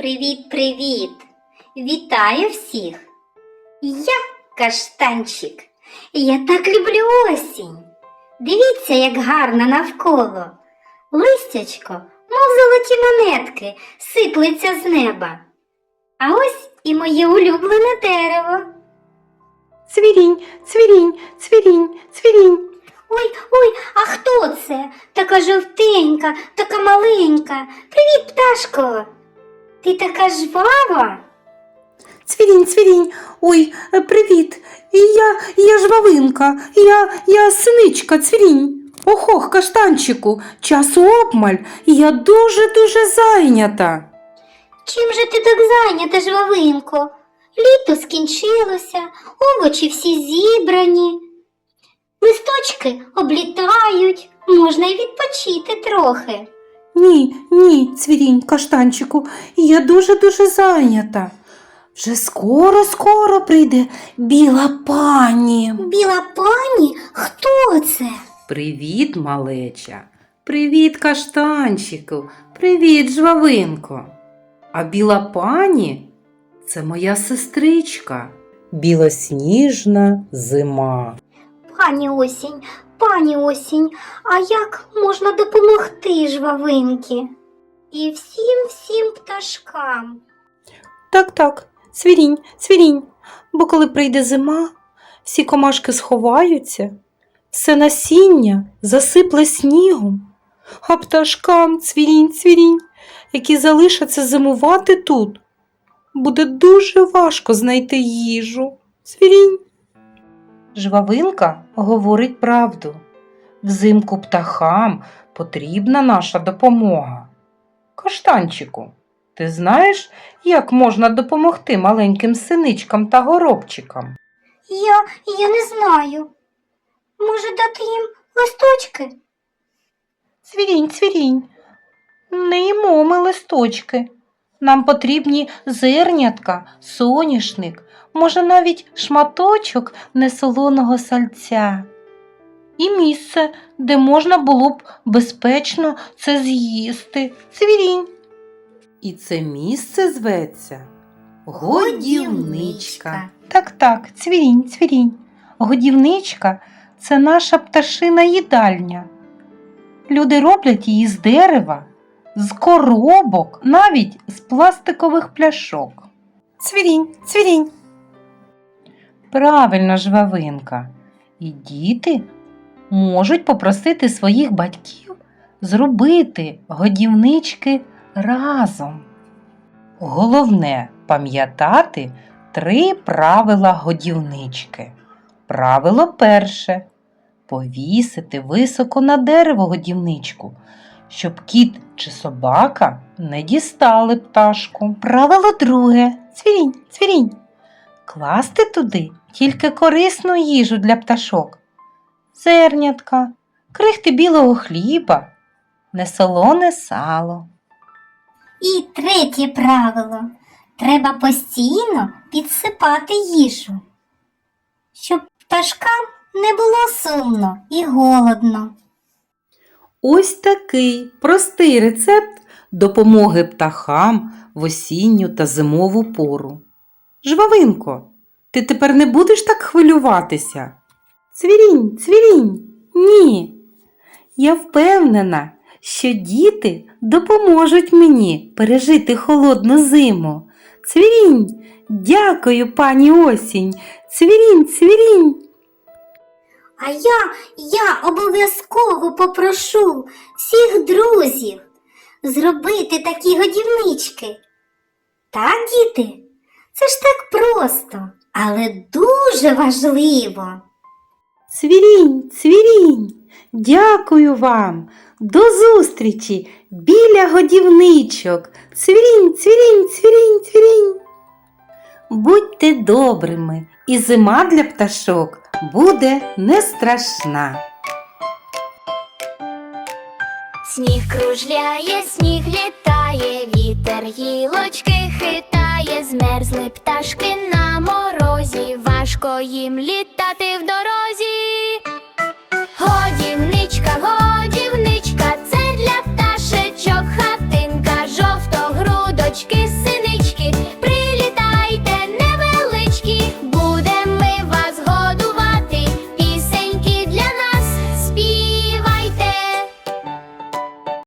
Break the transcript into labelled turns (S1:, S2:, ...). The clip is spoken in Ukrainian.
S1: Привіт-привіт! Вітаю всіх! Я каштанчик. Я так люблю осінь. Дивіться, як гарно навколо. Листячко, мов золоті монетки, сиплеться з неба. А ось і моє улюблене дерево.
S2: Цвірінь, цвірінь, цвірінь, цвірінь.
S1: Ой, ой, а хто це? Така жовтенька, така маленька. Привіт, пташко. Ти така жвава?
S2: Цвірінь, цвірінь. Ой, е, привіт. Я, я жвавинка, я, я синичка, цвірінь. Ох, ох, каштанчику, часу обмаль, і я дуже-дуже зайнята.
S1: Чим же ти так зайнята, жвавинко? Літо скінчилося, овочі всі зібрані. Листочки облітають, можна й відпочити трохи.
S2: Ні, ні, цвірінь, каштанчику, я дуже-дуже зайнята. Вже скоро-скоро прийде біла пані.
S1: Біла пані? Хто це?
S2: Привіт, малеча. Привіт, каштанчику. Привіт, жвавинко. А біла пані це моя сестричка. Білосніжна зима.
S1: Пані осінь, пані осінь, а як можна допомогти жвавинки? І всім всім пташкам.
S2: Так, так, цвірінь, цвірінь. Бо коли прийде зима, всі комашки сховаються, все насіння засипле снігом, а пташкам цвірінь, цвірінь, які залишаться зимувати тут, буде дуже важко знайти їжу. Цвірінь. Жвавинка говорить правду. Взимку птахам потрібна наша допомога. Каштанчику, ти знаєш, як можна допомогти маленьким синичкам та горобчикам?
S1: Я, я не знаю. Може дати їм листочки?
S2: Цвірінь, цвірінь, не їмо ми листочки. Нам потрібні зернятка, соняшник, може навіть шматочок несолоного сальця. І місце, де можна було б безпечно це з'їсти. Цвірінь. І це місце зветься
S1: Годівничка.
S2: Так, так, цвірінь, цвірінь. Годівничка це наша пташина їдальня. Люди роблять її з дерева, з коробок, навіть з пластикових пляшок. Цвірінь, цвірінь. Правильно, жвавинка. І діти можуть попросити своїх батьків зробити годівнички разом. Головне пам'ятати три правила годівнички. Правило перше повісити високо на дерево годівничку, щоб кіт чи собака не дістали пташку. Правило друге цвірінь, цвірінь. Класти туди тільки корисну їжу для пташок. Зернятка, крихти білого хліба, несолоне сало.
S1: І третє правило. Треба постійно підсипати їжу, щоб пташкам не було сумно і голодно.
S2: Ось такий простий рецепт допомоги птахам в осінню та зимову пору. Жвавинко, ти тепер не будеш так хвилюватися? Цвірінь, цвірінь, ні. Я впевнена, що діти допоможуть мені пережити холодну зиму. Цвірінь, дякую, пані осінь. Цвірінь, цвірінь.
S1: А я, я обов'язково попрошу всіх друзів зробити такі годівнички. Так, діти? Це ж так просто, але дуже важливо.
S2: Цвірінь, цвірінь, дякую вам. До зустрічі біля годівничок. Цвірінь, цвірінь, цвірінь, цвірінь. Будьте добрими, і зима для пташок буде не страшна.
S3: Сніг кружляє, сніг літає, вітер гілочки хитає, змерзли пташки на морозі, важко їм літати в дорозі.